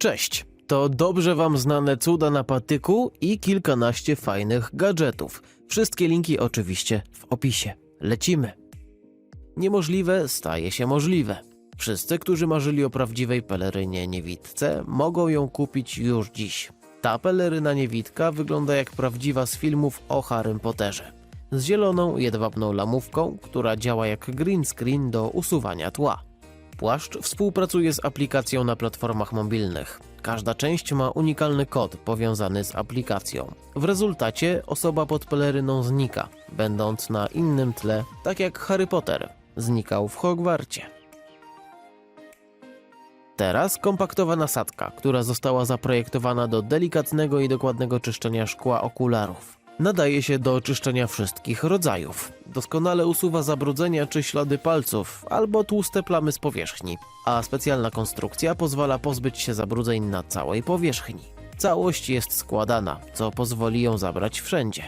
Cześć! To dobrze Wam znane cuda na patyku i kilkanaście fajnych gadżetów. Wszystkie linki oczywiście w opisie. Lecimy! Niemożliwe staje się możliwe. Wszyscy, którzy marzyli o prawdziwej pelerynie niewidce, mogą ją kupić już dziś. Ta peleryna niewidka wygląda jak prawdziwa z filmów o Harrym Potterze. Z zieloną, jedwabną lamówką, która działa jak green screen do usuwania tła. Płaszcz współpracuje z aplikacją na platformach mobilnych. Każda część ma unikalny kod powiązany z aplikacją. W rezultacie osoba pod peleryną znika, będąc na innym tle, tak jak Harry Potter znikał w Hogwarcie. Teraz kompaktowa nasadka, która została zaprojektowana do delikatnego i dokładnego czyszczenia szkła okularów. Nadaje się do czyszczenia wszystkich rodzajów. Doskonale usuwa zabrudzenia czy ślady palców albo tłuste plamy z powierzchni, a specjalna konstrukcja pozwala pozbyć się zabrudzeń na całej powierzchni. Całość jest składana, co pozwoli ją zabrać wszędzie.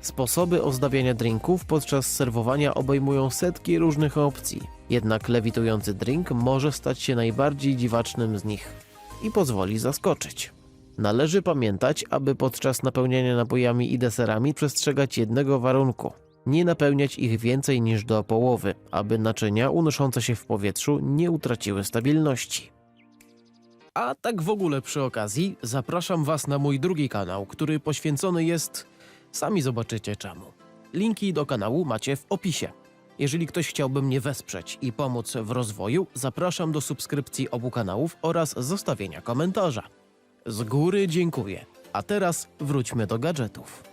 Sposoby ozdabiania drinków podczas serwowania obejmują setki różnych opcji. Jednak lewitujący drink może stać się najbardziej dziwacznym z nich i pozwoli zaskoczyć. Należy pamiętać, aby podczas napełniania napojami i deserami przestrzegać jednego warunku. Nie napełniać ich więcej niż do połowy, aby naczynia unoszące się w powietrzu nie utraciły stabilności. A tak w ogóle przy okazji, zapraszam Was na mój drugi kanał, który poświęcony jest. Sami zobaczycie czemu. Linki do kanału macie w opisie. Jeżeli ktoś chciałby mnie wesprzeć i pomóc w rozwoju, zapraszam do subskrypcji obu kanałów oraz zostawienia komentarza. Z góry dziękuję. A teraz wróćmy do gadżetów.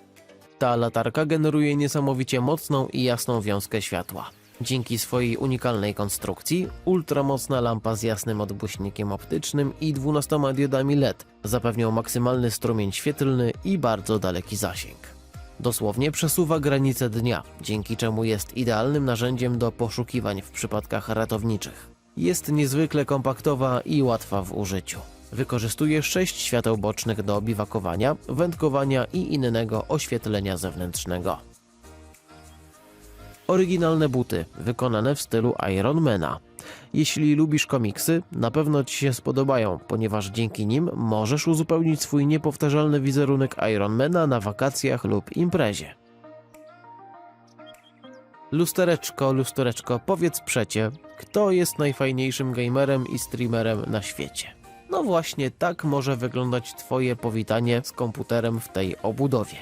Ta latarka generuje niesamowicie mocną i jasną wiązkę światła. Dzięki swojej unikalnej konstrukcji, ultramocna lampa z jasnym odbłyśnikiem optycznym i 12 diodami LED zapewnią maksymalny strumień świetlny i bardzo daleki zasięg. Dosłownie przesuwa granice dnia, dzięki czemu jest idealnym narzędziem do poszukiwań w przypadkach ratowniczych. Jest niezwykle kompaktowa i łatwa w użyciu. Wykorzystuje sześć świateł bocznych do biwakowania, wędkowania i innego oświetlenia zewnętrznego. Oryginalne buty, wykonane w stylu Ironmana. Jeśli lubisz komiksy, na pewno Ci się spodobają, ponieważ dzięki nim możesz uzupełnić swój niepowtarzalny wizerunek Ironmana na wakacjach lub imprezie. Lustereczko, lustereczko, powiedz przecie, kto jest najfajniejszym gamerem i streamerem na świecie? No właśnie tak może wyglądać Twoje powitanie z komputerem w tej obudowie.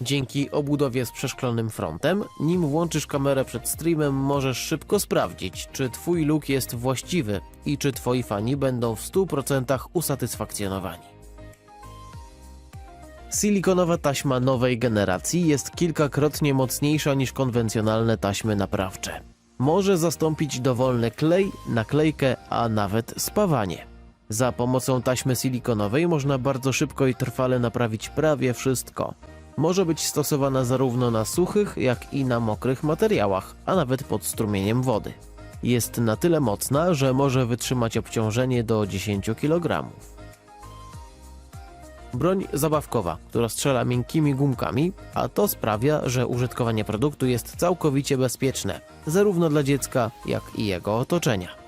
Dzięki obudowie z przeszklonym frontem, nim włączysz kamerę przed streamem, możesz szybko sprawdzić, czy Twój look jest właściwy i czy Twoi fani będą w 100% usatysfakcjonowani. Silikonowa taśma nowej generacji jest kilkakrotnie mocniejsza niż konwencjonalne taśmy naprawcze. Może zastąpić dowolny klej, naklejkę, a nawet spawanie. Za pomocą taśmy silikonowej można bardzo szybko i trwale naprawić prawie wszystko. Może być stosowana zarówno na suchych, jak i na mokrych materiałach, a nawet pod strumieniem wody. Jest na tyle mocna, że może wytrzymać obciążenie do 10 kg. Broń zabawkowa, która strzela miękkimi gumkami, a to sprawia, że użytkowanie produktu jest całkowicie bezpieczne, zarówno dla dziecka, jak i jego otoczenia.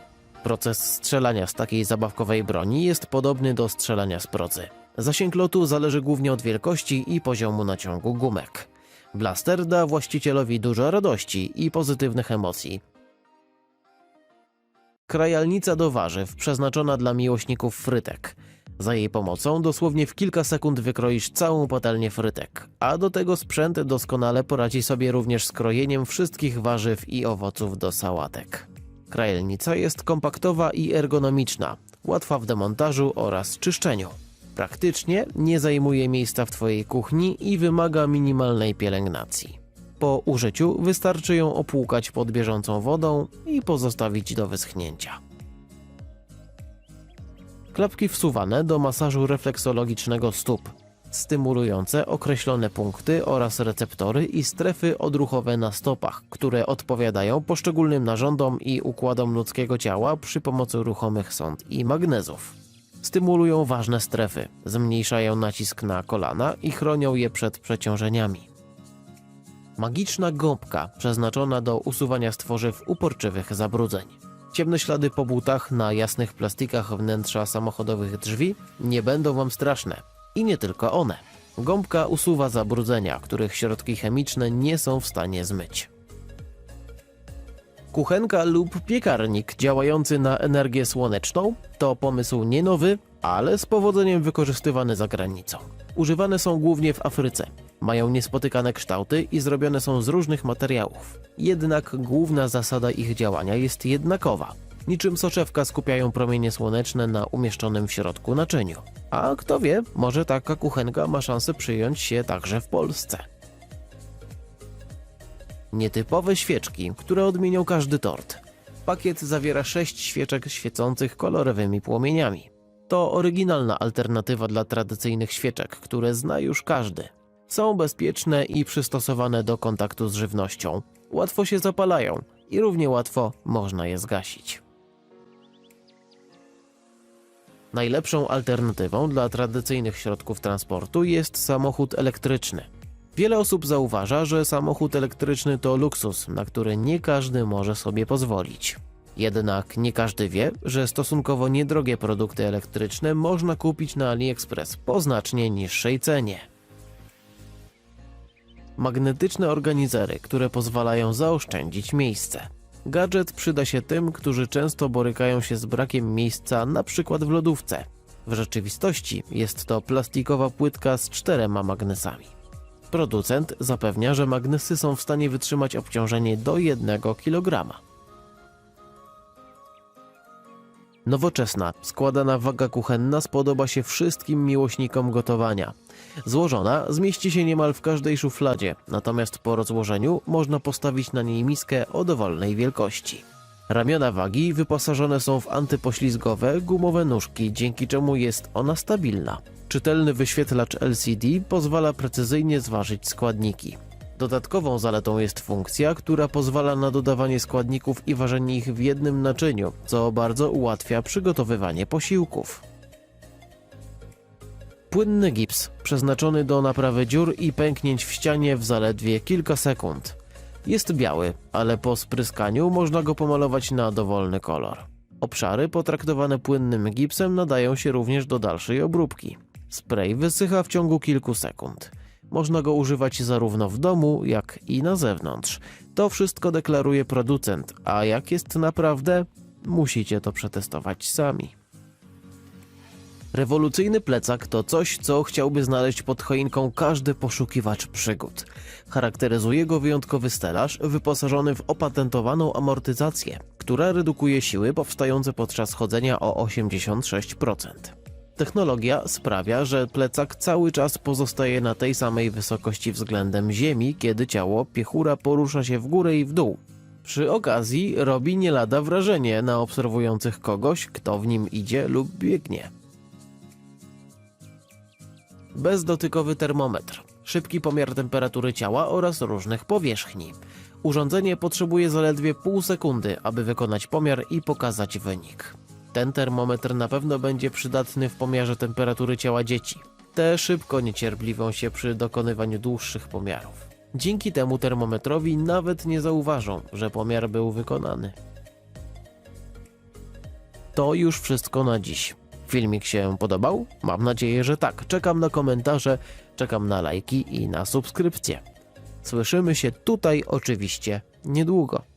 Proces strzelania z takiej zabawkowej broni jest podobny do strzelania z procy. Zasięg lotu zależy głównie od wielkości i poziomu naciągu gumek. Blaster da właścicielowi dużo radości i pozytywnych emocji. Krajalnica do warzyw przeznaczona dla miłośników frytek. Za jej pomocą dosłownie w kilka sekund wykroisz całą patelnię frytek, a do tego sprzęt doskonale poradzi sobie również z krojeniem wszystkich warzyw i owoców do sałatek. Krajelnica jest kompaktowa i ergonomiczna, łatwa w demontażu oraz czyszczeniu. Praktycznie nie zajmuje miejsca w Twojej kuchni i wymaga minimalnej pielęgnacji. Po użyciu wystarczy ją opłukać pod bieżącą wodą i pozostawić do wyschnięcia. Klapki wsuwane do masażu refleksologicznego stóp, stymulujące określone punkty oraz receptory i strefy odruchowe na stopach, które odpowiadają poszczególnym narządom i układom ludzkiego ciała przy pomocy ruchomych sąd i magnezów. Stymulują ważne strefy, zmniejszają nacisk na kolana i chronią je przed przeciążeniami. Magiczna gąbka przeznaczona do usuwania stworzyw uporczywych zabrudzeń. Ciemne ślady po butach na jasnych plastikach wnętrza samochodowych drzwi nie będą Wam straszne. I nie tylko one. Gąbka usuwa zabrudzenia, których środki chemiczne nie są w stanie zmyć. Kuchenka lub piekarnik działający na energię słoneczną to pomysł nie nowy, ale z powodzeniem wykorzystywany za granicą. Używane są głównie w Afryce. Mają niespotykane kształty i zrobione są z różnych materiałów. Jednak główna zasada ich działania jest jednakowa. Niczym soczewka skupiają promienie słoneczne na umieszczonym w środku naczyniu. A kto wie, może taka kuchenka ma szansę przyjąć się także w Polsce. Nietypowe świeczki, które odmienią każdy tort. Pakiet zawiera sześć świeczek świecących kolorowymi płomieniami. To oryginalna alternatywa dla tradycyjnych świeczek, które zna już każdy. Są bezpieczne i przystosowane do kontaktu z żywnością. Łatwo się zapalają i równie łatwo można je zgasić. Najlepszą alternatywą dla tradycyjnych środków transportu jest samochód elektryczny. Wiele osób zauważa, że samochód elektryczny to luksus, na który nie każdy może sobie pozwolić. Jednak nie każdy wie, że stosunkowo niedrogie produkty elektryczne można kupić na AliExpress po znacznie niższej cenie. Magnetyczne organizery, które pozwalają zaoszczędzić miejsce. Gadżet przyda się tym, którzy często borykają się z brakiem miejsca, przykład w lodówce. W rzeczywistości jest to plastikowa płytka z czterema magnesami. Producent zapewnia, że magnesy są w stanie wytrzymać obciążenie do 1 kg. Nowoczesna, składana waga kuchenna spodoba się wszystkim miłośnikom gotowania. Złożona zmieści się niemal w każdej szufladzie, natomiast po rozłożeniu można postawić na niej miskę o dowolnej wielkości. Ramiona wagi wyposażone są w antypoślizgowe, gumowe nóżki, dzięki czemu jest ona stabilna. Czytelny wyświetlacz LCD pozwala precyzyjnie zważyć składniki. Dodatkową zaletą jest funkcja, która pozwala na dodawanie składników i ważenie ich w jednym naczyniu, co bardzo ułatwia przygotowywanie posiłków. Płynny gips, przeznaczony do naprawy dziur i pęknięć w ścianie w zaledwie kilka sekund. Jest biały, ale po spryskaniu można go pomalować na dowolny kolor. Obszary potraktowane płynnym gipsem nadają się również do dalszej obróbki. Spray wysycha w ciągu kilku sekund. Można go używać zarówno w domu, jak i na zewnątrz. To wszystko deklaruje producent, a jak jest naprawdę, musicie to przetestować sami. Rewolucyjny plecak to coś, co chciałby znaleźć pod choinką każdy poszukiwacz przygód. Charakteryzuje go wyjątkowy stelaż wyposażony w opatentowaną amortyzację, która redukuje siły powstające podczas chodzenia o 86%. Technologia sprawia, że plecak cały czas pozostaje na tej samej wysokości względem ziemi, kiedy ciało piechura porusza się w górę i w dół. Przy okazji robi nie lada wrażenie na obserwujących kogoś, kto w nim idzie lub biegnie. Bezdotykowy termometr, szybki pomiar temperatury ciała oraz różnych powierzchni. Urządzenie potrzebuje zaledwie pół sekundy, aby wykonać pomiar i pokazać wynik. Ten termometr na pewno będzie przydatny w pomiarze temperatury ciała dzieci. Te szybko niecierpliwią się przy dokonywaniu dłuższych pomiarów. Dzięki temu termometrowi nawet nie zauważą, że pomiar był wykonany. To już wszystko na dziś. Filmik się podobał? Mam nadzieję, że tak. Czekam na komentarze, czekam na lajki i na subskrypcje. Słyszymy się tutaj oczywiście niedługo.